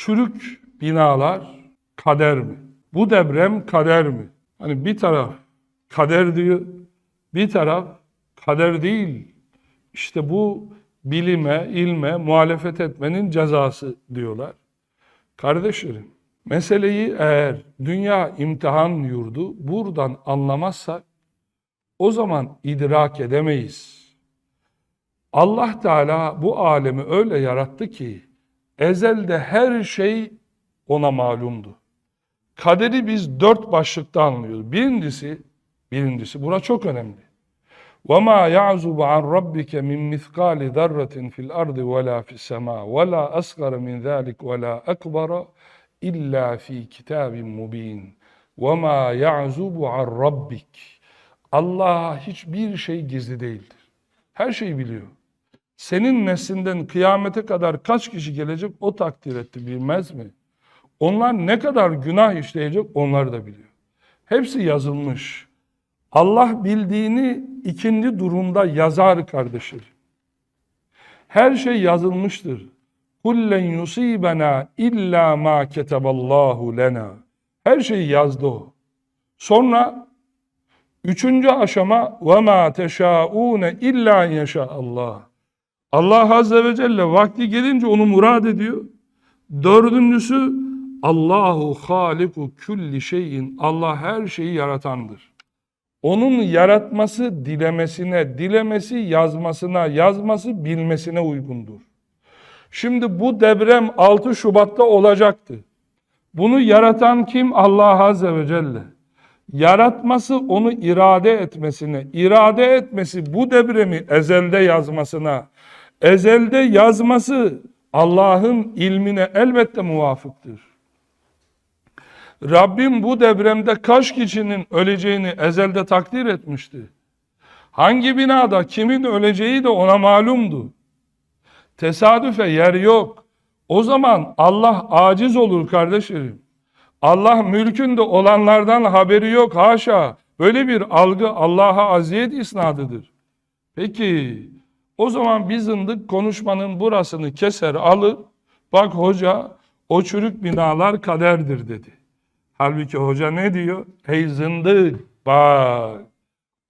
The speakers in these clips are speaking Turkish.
çürük binalar kader mi? Bu deprem kader mi? Hani bir taraf kader diyor, bir taraf kader değil. İşte bu bilime, ilme muhalefet etmenin cezası diyorlar. Kardeşlerim, meseleyi eğer dünya imtihan yurdu buradan anlamazsak o zaman idrak edemeyiz. Allah Teala bu alemi öyle yarattı ki ezelde her şey ona malumdu. Kaderi biz dört başlıkta anlıyoruz. Birincisi, birincisi, bura çok önemli. وَمَا يَعْزُبُ عَنْ رَبِّكَ مِنْ مِثْقَالِ ذَرَّةٍ فِي الْأَرْضِ وَلَا فِي السَّمَاءِ وَلَا أَصْغَرَ مِنْ ذَلِكَ وَلَا أَكْبَرَ إِلَّا فِي كِتَابٍ مُبِينٍ وَمَا يَعْزُبُ عَنْ رَبِّكَ Allah'a hiçbir şey gizli değildir. Her şeyi biliyor. Senin neslinden kıyamete kadar kaç kişi gelecek o takdir etti bilmez mi? Onlar ne kadar günah işleyecek onlar da biliyor. Hepsi yazılmış. Allah bildiğini ikinci durumda yazar kardeşler. Her şey yazılmıştır. Kullen yusibena illa ma keteballahu lena. Her şeyi yazdı o. Sonra üçüncü aşama ve ma teşaune illa yaşa Allah. Allah azze ve celle vakti gelince onu murad ediyor. Dördüncüsü Allahu haliku külli şeyin. Allah her şeyi yaratandır. Onun yaratması dilemesine, dilemesi yazmasına, yazması bilmesine uygundur. Şimdi bu deprem 6 Şubat'ta olacaktı. Bunu yaratan kim? Allah Azze ve Celle. Yaratması onu irade etmesine, irade etmesi bu depremi ezelde yazmasına, ezelde yazması Allah'ın ilmine elbette muvafıktır. Rabbim bu depremde kaç kişinin öleceğini ezelde takdir etmişti. Hangi binada kimin öleceği de ona malumdu. Tesadüfe yer yok. O zaman Allah aciz olur kardeşlerim. Allah mülkünde olanlardan haberi yok haşa. Böyle bir algı Allah'a aziyet isnadıdır. Peki o zaman bir zındık konuşmanın burasını keser alır. Bak hoca o çürük binalar kaderdir dedi. Halbuki hoca ne diyor? Ey zındık bak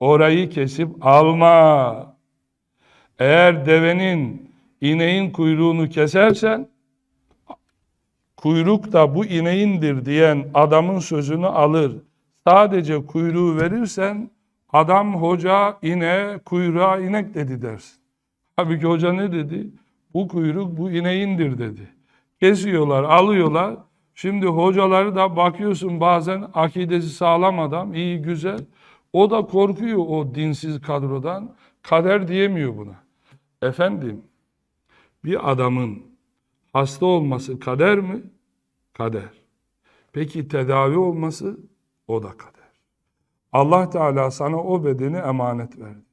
orayı kesip alma. Eğer devenin ineğin kuyruğunu kesersen kuyruk da bu ineğindir diyen adamın sözünü alır. Sadece kuyruğu verirsen adam hoca ine kuyruğa inek dedi dersin. Halbuki hoca ne dedi? Bu kuyruk bu ineğindir dedi. Kesiyorlar, alıyorlar. Şimdi hocaları da bakıyorsun bazen akidesi sağlam adam, iyi güzel. O da korkuyor o dinsiz kadrodan. Kader diyemiyor buna. Efendim, bir adamın hasta olması kader mi? Kader. Peki tedavi olması? O da kader. Allah Teala sana o bedeni emanet verdi.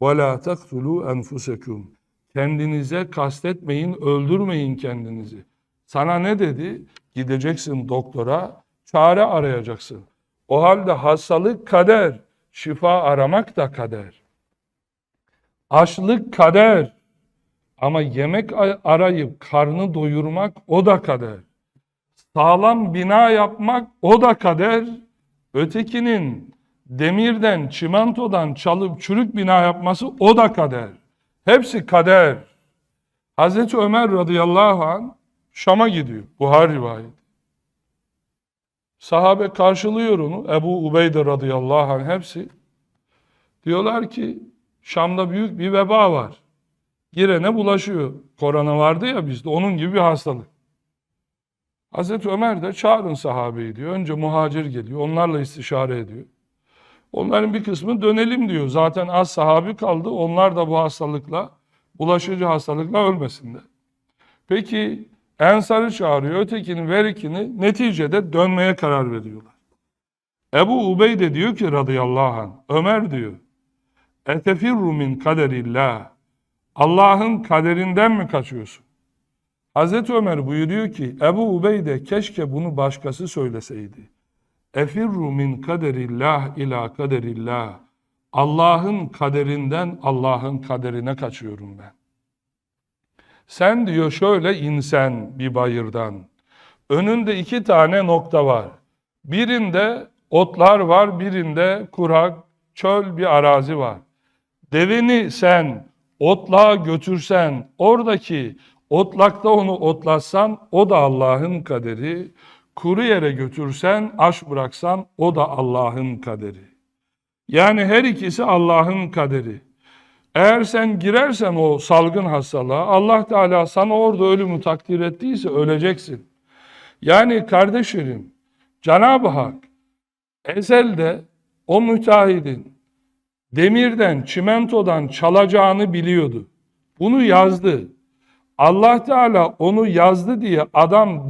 وَلَا تَقْتُلُوا أَنْفُسَكُمْ Kendinize kastetmeyin, öldürmeyin kendinizi. Sana ne dedi? Gideceksin doktora, çare arayacaksın. O halde hastalık kader, şifa aramak da kader. Açlık kader. Ama yemek arayıp karnı doyurmak o da kader. Sağlam bina yapmak o da kader. Ötekinin demirden, çimentodan çalıp çürük bina yapması o da kader. Hepsi kader. Hazreti Ömer radıyallahu an Şam'a gidiyor. Buhar rivayet. Sahabe karşılıyor onu. Ebu Ubeyde radıyallahu anh hepsi. Diyorlar ki Şam'da büyük bir veba var. Girene bulaşıyor. Korona vardı ya bizde. Onun gibi bir hastalık. Hazreti Ömer de çağırın sahabeyi diyor. Önce muhacir geliyor. Onlarla istişare ediyor. Onların bir kısmı dönelim diyor. Zaten az sahabi kaldı. Onlar da bu hastalıkla, bulaşıcı hastalıkla ölmesinler. Peki Ensar'ı çağırıyor, ötekini, verikini neticede dönmeye karar veriyorlar. Ebu Ubeyde diyor ki radıyallahu anh, Ömer diyor, Etefirru min kaderillah. Allah'ın kaderinden mi kaçıyorsun? Hazreti Ömer buyuruyor ki, Ebu Ubeyde keşke bunu başkası söyleseydi. Efirru min kaderillah ila kaderillah. Allah'ın kaderinden Allah'ın kaderine kaçıyorum ben. Sen diyor şöyle insen bir bayırdan. Önünde iki tane nokta var. Birinde otlar var, birinde kurak, çöl bir arazi var. Deveni sen otluğa götürsen, oradaki otlakta onu otlatsan o da Allah'ın kaderi. Kuru yere götürsen, aş bıraksan o da Allah'ın kaderi. Yani her ikisi Allah'ın kaderi. Eğer sen girersen o salgın hastalığa, Allah Teala sana orada ölümü takdir ettiyse öleceksin. Yani kardeşlerim, Cenab-ı Hak ezelde o müteahhidin demirden, çimentodan çalacağını biliyordu. Bunu yazdı. Allah Teala onu yazdı diye adam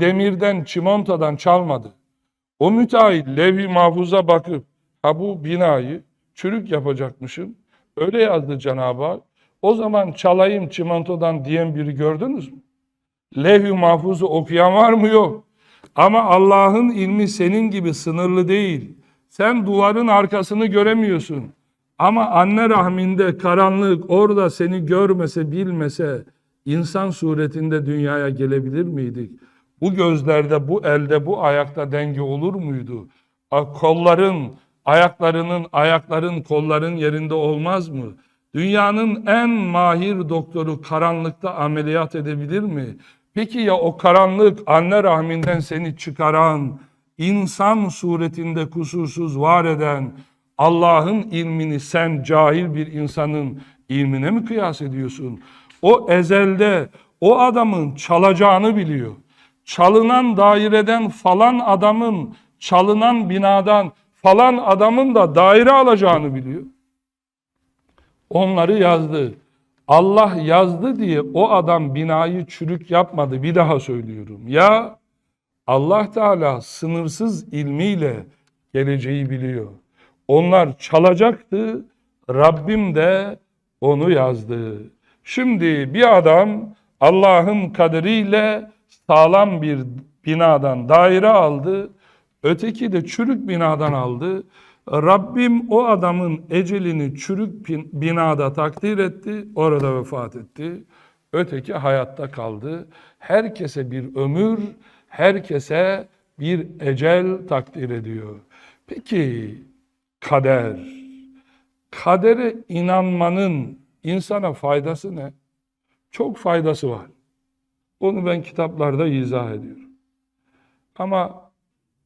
demirden, çimentodan çalmadı. O müteahhit levh-i mahfuza bakıp ha bu binayı çürük yapacakmışım. Öyle yazdı Cenab-ı Hak. O zaman çalayım çimentodan diyen biri gördünüz mü? Levh-i mahfuzu okuyan var mı? Yok. Ama Allah'ın ilmi senin gibi sınırlı değil. Sen duvarın arkasını göremiyorsun. Ama anne rahminde karanlık orada seni görmese bilmese insan suretinde dünyaya gelebilir miydik? Bu gözlerde, bu elde, bu ayakta denge olur muydu? Kolların, ayaklarının, ayakların, kolların yerinde olmaz mı? Dünyanın en mahir doktoru karanlıkta ameliyat edebilir mi? Peki ya o karanlık anne rahminden seni çıkaran, insan suretinde kusursuz var eden Allah'ın ilmini sen cahil bir insanın ilmine mi kıyas ediyorsun? O ezelde o adamın çalacağını biliyor. Çalınan daireden falan adamın, çalınan binadan falan adamın da daire alacağını biliyor. Onları yazdı. Allah yazdı diye o adam binayı çürük yapmadı. Bir daha söylüyorum. Ya Allah Teala sınırsız ilmiyle geleceği biliyor. Onlar çalacaktı. Rabbim de onu yazdı. Şimdi bir adam Allah'ın kaderiyle sağlam bir binadan daire aldı. Öteki de çürük binadan aldı. Rabbim o adamın ecelini çürük bin- binada takdir etti. Orada vefat etti. Öteki hayatta kaldı. Herkese bir ömür, herkese bir ecel takdir ediyor. Peki kader. Kadere inanmanın insana faydası ne? Çok faydası var. Onu ben kitaplarda izah ediyorum. Ama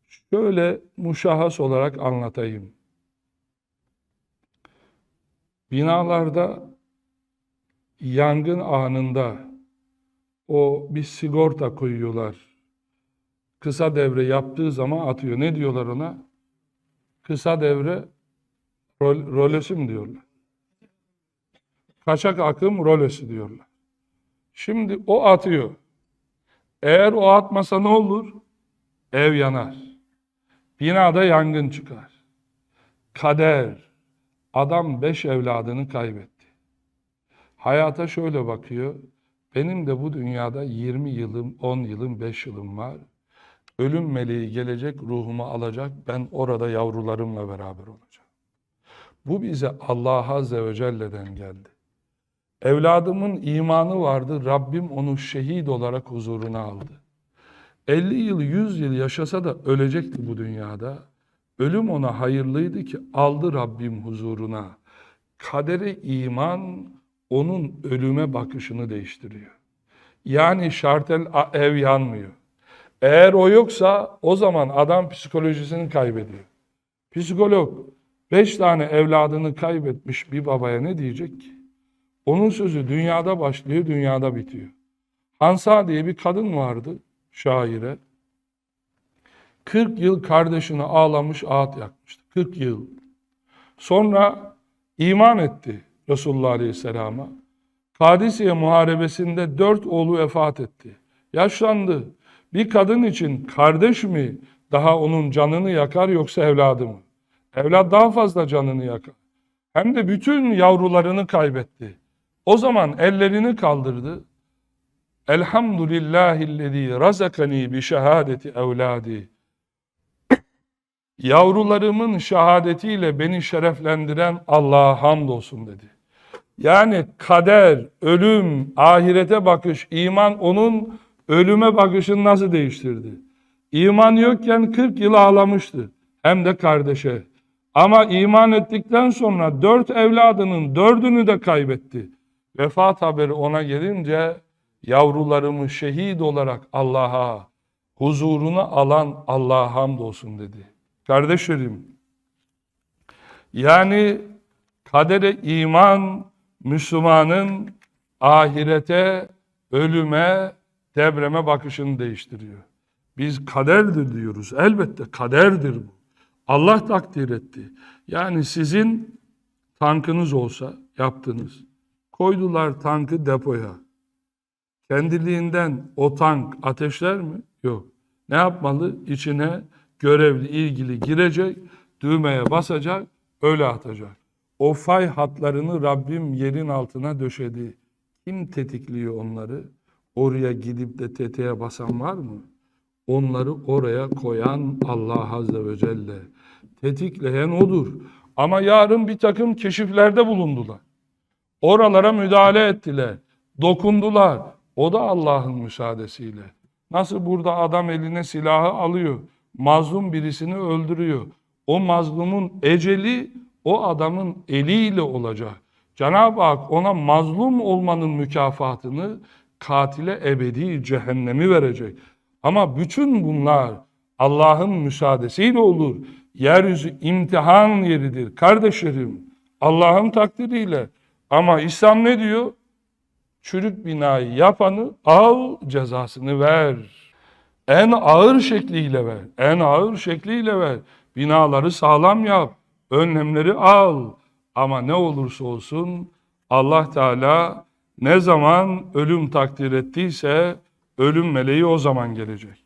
şöyle muşahhas olarak anlatayım. Binalarda yangın anında o bir sigorta koyuyorlar. Kısa devre yaptığı zaman atıyor. Ne diyorlar ona? Kısa devre rol, rolesi mi diyorlar? Kaçak akım rolesi diyorlar. Şimdi o atıyor. Eğer o atmasa ne olur? Ev yanar. Binada yangın çıkar. Kader. Adam beş evladını kaybetti. Hayata şöyle bakıyor. Benim de bu dünyada 20 yılım, 10 yılım, 5 yılım var. Ölüm meleği gelecek, ruhumu alacak. Ben orada yavrularımla beraber olacağım. Bu bize Allah Azze ve Celle'den geldi. Evladımın imanı vardı. Rabbim onu şehit olarak huzuruna aldı. 50 yıl, 100 yıl yaşasa da ölecekti bu dünyada. Ölüm ona hayırlıydı ki aldı Rabbim huzuruna. Kadere iman onun ölüme bakışını değiştiriyor. Yani şartel ev yanmıyor. Eğer o yoksa o zaman adam psikolojisini kaybediyor. Psikolog beş tane evladını kaybetmiş bir babaya ne diyecek ki? Onun sözü dünyada başlıyor, dünyada bitiyor. Hansa diye bir kadın vardı şaire. 40 yıl kardeşini ağlamış, ağıt yakmıştı. 40 yıl. Sonra iman etti Resulullah Aleyhisselam'a. Kadisiye Muharebesi'nde dört oğlu vefat etti. Yaşlandı. Bir kadın için kardeş mi daha onun canını yakar yoksa evladı mı? Evlat daha fazla canını yakar. Hem de bütün yavrularını kaybetti. O zaman ellerini kaldırdı. Elhamdülillahillezî razakani bi şehadeti evladi. Yavrularımın şehadetiyle beni şereflendiren Allah'a hamdolsun dedi. Yani kader, ölüm, ahirete bakış, iman onun ölüme bakışını nasıl değiştirdi? İman yokken 40 yıl ağlamıştı. Hem de kardeşe. Ama iman ettikten sonra dört evladının dördünü de kaybetti. Vefat haberi ona gelince yavrularımı şehit olarak Allah'a, huzuruna alan Allah'a hamdolsun dedi. Kardeşlerim, yani kadere iman Müslümanın ahirete, ölüme, debreme bakışını değiştiriyor. Biz kaderdir diyoruz. Elbette kaderdir bu. Allah takdir etti. Yani sizin tankınız olsa yaptınız. Koydular tankı depoya. Kendiliğinden o tank ateşler mi? Yok. Ne yapmalı? İçine görevli, ilgili girecek, düğmeye basacak, öyle atacak. O fay hatlarını Rabbim yerin altına döşedi. Kim tetikliyor onları? Oraya gidip de tetiğe basan var mı? Onları oraya koyan Allah Azze ve Celle. Tetikleyen O'dur. Ama yarın bir takım keşiflerde bulundular. Oralara müdahale ettiler. Dokundular. O da Allah'ın müsaadesiyle. Nasıl burada adam eline silahı alıyor. Mazlum birisini öldürüyor. O mazlumun eceli o adamın eliyle olacak. Cenab-ı Hak ona mazlum olmanın mükafatını katile ebedi cehennemi verecek. Ama bütün bunlar Allah'ın müsaadesiyle olur. Yeryüzü imtihan yeridir kardeşlerim. Allah'ın takdiriyle. Ama İslam ne diyor? Çürük binayı yapanı al cezasını ver. En ağır şekliyle ver. En ağır şekliyle ver. Binaları sağlam yap. Önlemleri al. Ama ne olursa olsun Allah Teala ne zaman ölüm takdir ettiyse ölüm meleği o zaman gelecek.